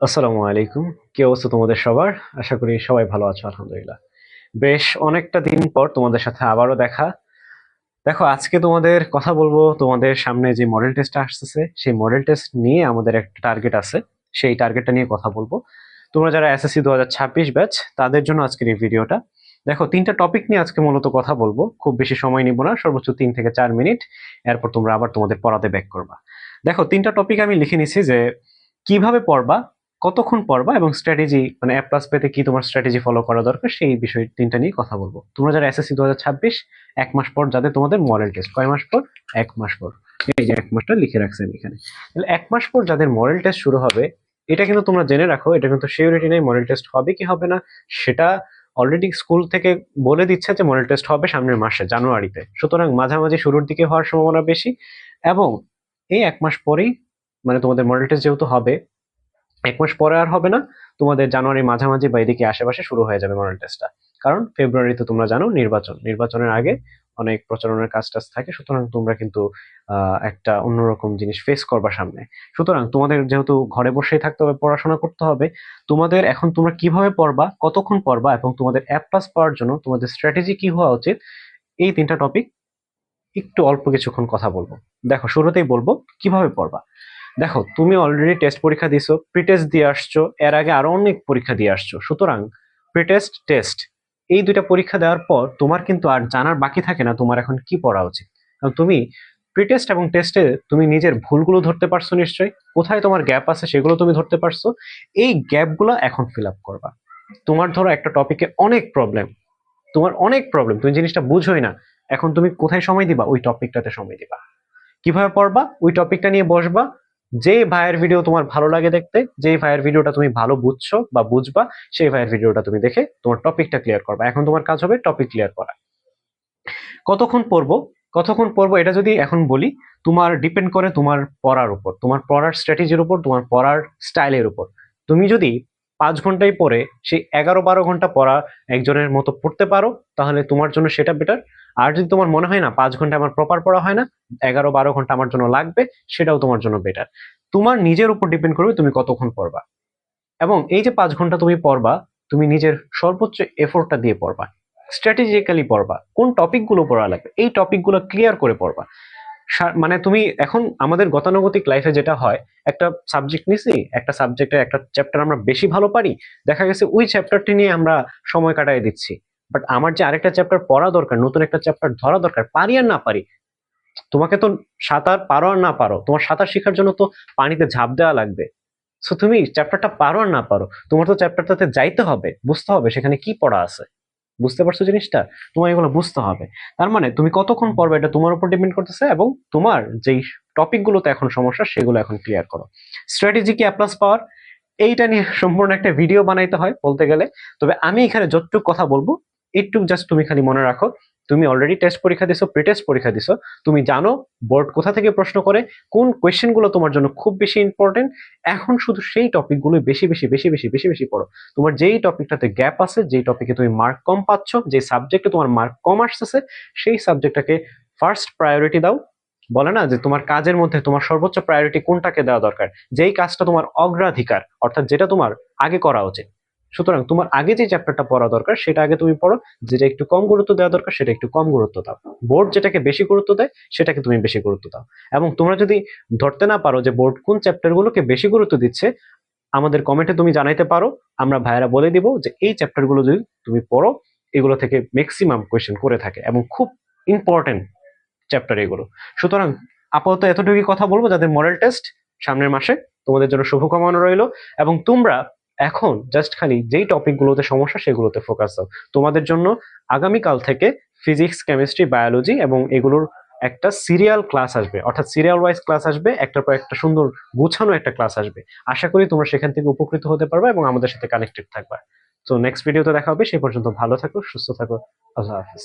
আসসালামু আলাইকুম। কি অবস্থা তোমাদের সবার? আশা করি সবাই ভালো আছো, আলহামদুলিল্লাহ। বেশ, অনেকটা দিন পর তোমাদের সাথে আবারও দেখা। দেখো, আজকে তোমাদের কথা বলব তোমাদের সামনে যে মডেল টেস্টটা আসতেছে, সেই মডেল টেস্ট নিয়ে আমাদের একটা টার্গেট আছে। সেই টার্গেটটা নিয়ে কথা বলব। তোমরা যারা এসএসসি দু হাজার ছাব্বিশ ব্যাচ তাদের জন্য আজকের এই ভিডিওটা। দেখো, তিনটা টপিক নিয়ে আজকে মূলত কথা বলব। খুব বেশি সময় নিব না, সর্বোচ্চ তিন থেকে চার মিনিট এরপর তোমরা আবার তোমাদের পড়াতে ব্যাক করবা। দেখো, তিনটা টপিক আমি লিখে নিছি যে, কীভাবে পড়বা কতক্ষণ পড়বা এবং স্ট্র্যাটেজি মানে অ্যাপ প্লাস পেতে কি তোমার স্ট্র্যাটেজি ফলো করা দরকার, সেই বিষয় তিনটা নিয়ে কথা বলব। তোমরা যারা এসএসসি দু এক মাস পর যাদের তোমাদের মডেল টেস্ট কয় মাস পর? এক মাস পর। এই যে এক মাসটা লিখে রাখছি আমি এখানে। তাহলে এক মাস পর যাদের মডেল টেস্ট শুরু হবে, এটা কিন্তু তোমরা জেনে রাখো, এটা কিন্তু সিউরিটি নেই মডেল টেস্ট হবে কি হবে না, সেটা অলরেডি স্কুল থেকে বলে দিচ্ছে যে মডেল টেস্ট হবে সামনের মাসে, জানুয়ারিতে। সুতরাং মাঝামাঝি শুরুর দিকে হওয়ার সম্ভাবনা বেশি এবং এই এক মাস পরেই মানে তোমাদের মডেল টেস্ট যেহেতু হবে এক মাস পরে আর হবে না। তোমাদের জানুয়ারি মাঝামাঝি বা এদিকে আশেপাশে শুরু হয়ে যাবে মডেল টেস্টটা কারণ ফেব্রুয়ারিতে তোমরা জানো নির্বাচন। নির্বাচনের আগে অনেক প্রচারণের কাজ টাজ থাকে, সুতরাং তোমরা কিন্তু একটা অন্যরকম জিনিস ফেস করবা সামনে। সুতরাং তোমাদের যেহেতু ঘরে বসেই থাকতে হবে, পড়াশোনা করতে হবে, তোমাদের এখন তোমরা কীভাবে পড়বা, কতক্ষণ পড়বা এবং তোমাদের অ্যাপ পাস পাওয়ার জন্য তোমাদের স্ট্র্যাটেজি কি হওয়া উচিত, এই তিনটা টপিক একটু অল্প কিছুক্ষণ কথা বলব। দেখো, শুরুতেই বলব কীভাবে পড়বা। দেখো, তুমি অলরেডি টেস্ট পরীক্ষা দিছো প্রি টেস্ট দিয়ে আসছো, এর আগে আরও অনেক পরীক্ষা দিয়ে আসছো। সুতরাং প্রি টেস্ট এই দুইটা পরীক্ষা দেওয়ার পর তোমার কিন্তু আর জানার বাকি থাকে না তোমার এখন কি পড়া উচিত। কারণ তুমি প্রি টেস্ট এবং টেস্টে তুমি নিজের ভুলগুলো ধরতে পারছ নিশ্চয়ই, কোথায় তোমার গ্যাপ আছে সেগুলো তুমি ধরতে পারছ, এই গ্যাপগুলো এখন ফিল আপ করবা। তোমার ধরো একটা টপিকে অনেক প্রবলেম তোমার অনেক প্রবলেম তুমি জিনিসটা বুঝোই না, এখন তুমি কোথায় সময় দিবা? ওই টপিকটাতে সময় দিবা। কীভাবে পড়বা? ওই টপিকটা নিয়ে বসবা যে ভাইয়ের ভিডিও তোমার ভালো লাগে দেখতে যে ভাইয়ের ভিডিওটা তুমি ভালো বুঝছ বা বুঝবা, সেই ভাইয়ের ভিডিওটা তুমি দেখে তোমার টপিকটা ক্লিয়ার করবা। এখন তোমার কাজ হবে টপিক ক্লিয়ার করা। কতক্ষণ পড়ব? কতক্ষণ পড়ব? এটা যদি এখন বলি, তোমার ডিপেন্ড করে তোমার পড়ার উপর, তোমার পড়ার স্ট্র্যাটেজির উপর, তোমার পড়ার স্টাইলের উপর। তুমি যদি পাঁচ ঘন্টায় পড়ে সেই এগারো বারো ঘণ্টা পড়া একজনের মতো পড়তে পারো, তাহলে তোমার জন্য সেটা বেটার আর যদি তোমার মনে হয় না পাঁচ ঘণ্টা আমার প্রপার পড়া হয় না, এগারো বারো ঘণ্টা আমার জন্য লাগবে, সেটাও তোমার জন্য বেটার তোমার নিজের উপর ডিপেন্ড করবে তুমি কতক্ষণ পড়বা। এবং এই যে পাঁচ ঘণ্টা তুমি পড়বা, তুমি নিজের সর্বোচ্চ এফোর্টটা দিয়ে পড়বা। স্ট্র্যাটেজিক্যালি পড়বা। কোন টপিকগুলো পড়া লাগবে? এই টপিকগুলো ক্লিয়ার করে পড়বা। মানে তুমি এখন আমাদের গতানুগতিক লাইফে যেটা হয়, একটা সাবজেক্ট নিছি, একটা সাবজেক্টের একটা চ্যাপ্টার আমরা বেশি ভালো পারি, দেখা গেছে ওই চ্যাপ্টারটি নিয়ে আমরা সময় কাটাই দিচ্ছি। বাট আমার যে আরেকটা চ্যাপ্টার পড়া দরকার, নতুন একটা চ্যাপ্টার ধরা দরকার, পারি আর না পারি, তোমাকে তো সাঁতার পারো আর না পারো, তোমার সাঁতার শেখার জন্য তো পানিতে ঝাঁপ দেওয়া লাগবে। সো তুমি চ্যাপ্টারটা পারো আর না পারো, তোমার তো চ্যাপ্টারটাতে যাইতে হবে, বুঝতে হবে সেখানে কি পড়া আছে। বুঝতে পারছ জিনিসটা? তোমার এগুলো বুঝতে হবে। তার মানে তুমি কতক্ষণ পড়বে এটা তোমার উপর ডিপেন্ড করতেছে এবং তোমার যেই টপিকগুলোতে এখন সমস্যা সেগুলো এখন ক্লিয়ার করো। স্ট্র্যাটেজি কি অ্যাপ্লাস পাওয়ার? এইটা নিয়ে সম্পূর্ণ একটা ভিডিও বানাইতে হয় বলতে গেলে। তবে আমি এখানে যতটুকু কথা বলব একটু জাস্ট তুমি খালি মনে রাখো, তুমি অলরেডি টেস্ট পরীক্ষা দিছো প্রি টেস্ট পরীক্ষা দিছো, তুমি জানো বোর্ড কোথা থেকে প্রশ্ন করে, কোন কোয়েশ্চেনগুলো তোমার জন্য খুব বেশি ইম্পর্টেন্ট এখন শুধু সেই টপিকগুলো বেশি বেশি বেশি বেশি বেশি বেশি পড়ো। তোমার যেই টপিকটাতে গ্যাপ আছে, যেই টপিকে তুমি মার্ক কম পাচ্ছ যে সাবজেক্টে তোমার মার্ক কম আসতেছে, সেই সাবজেক্টটাকে ফার্স্ট প্রায়োরিটি দাও। বলে না যে তোমার কাজের মধ্যে তোমার সর্বোচ্চ প্রায়োরিটি কোনটাকে দেওয়া দরকার? যেই কাজটা তোমার অগ্রাধিকার, অর্থাৎ যেটা তোমার আগে করা উচিত। সুতরাং তোমার আগে যে চ্যাপ্টারটা পড়া দরকার, সেটা আগে তুমি পড়ো। যেটা একটু কম গুরুত্ব দেওয়া দরকার, সেটা একটু কম গুরুত্ব দাও। বোর্ড যেটাকে বেশি গুরুত্ব দেয়, সেটাকে তুমি বেশি গুরুত্ব দাও। এবং তোমরা যদি ধরতে না পারো যে বোর্ড কোন চ্যাপ্টারগুলোকে বেশি গুরুত্ব দিচ্ছে, আমাদের কমেন্টে তুমি জানাইতে পারো। আমরা ভাইয়েরা বলে দিব যে এই চ্যাপ্টারগুলো যদি তুমি পড়ো, এগুলো থেকে ম্যাক্সিমাম কোয়েশ্চেন করে থাকে এবং খুব ইম্পর্টেন্ট চ্যাপ্টার এগুলো। সুতরাং আপাতত এতটুকুই কথা বলব, যাদের মডেল টেস্ট সামনের মাসে। তোমাদের জন্য শুভকামনা রইল। এবং তোমরা এখন জাস্ট খালি যেই টপিকগুলোতে সমস্যা সেগুলোতে ফোকাস দাও। তোমাদের জন্য আগামীকাল থেকে ফিজিক্স কেমিস্ট্রি বায়োলজি এবং এগুলোর একটা সিরিয়াল ক্লাস আসবে। অর্থাৎ সিরিয়াল ওয়াইজ ক্লাস আসবে, একটার পর একটা সুন্দর গুছানো একটা ক্লাস আসবে। আশা করি তোমরা সেখান থেকে উপকৃত হতে পারবে এবং আমাদের সাথে কানেক্টেড থাকবে। তো নেক্সট ভিডিওতে দেখা হবে, সেই পর্যন্ত ভালো থাকো, সুস্থ থাকো, আল্লাহ হাফিজ।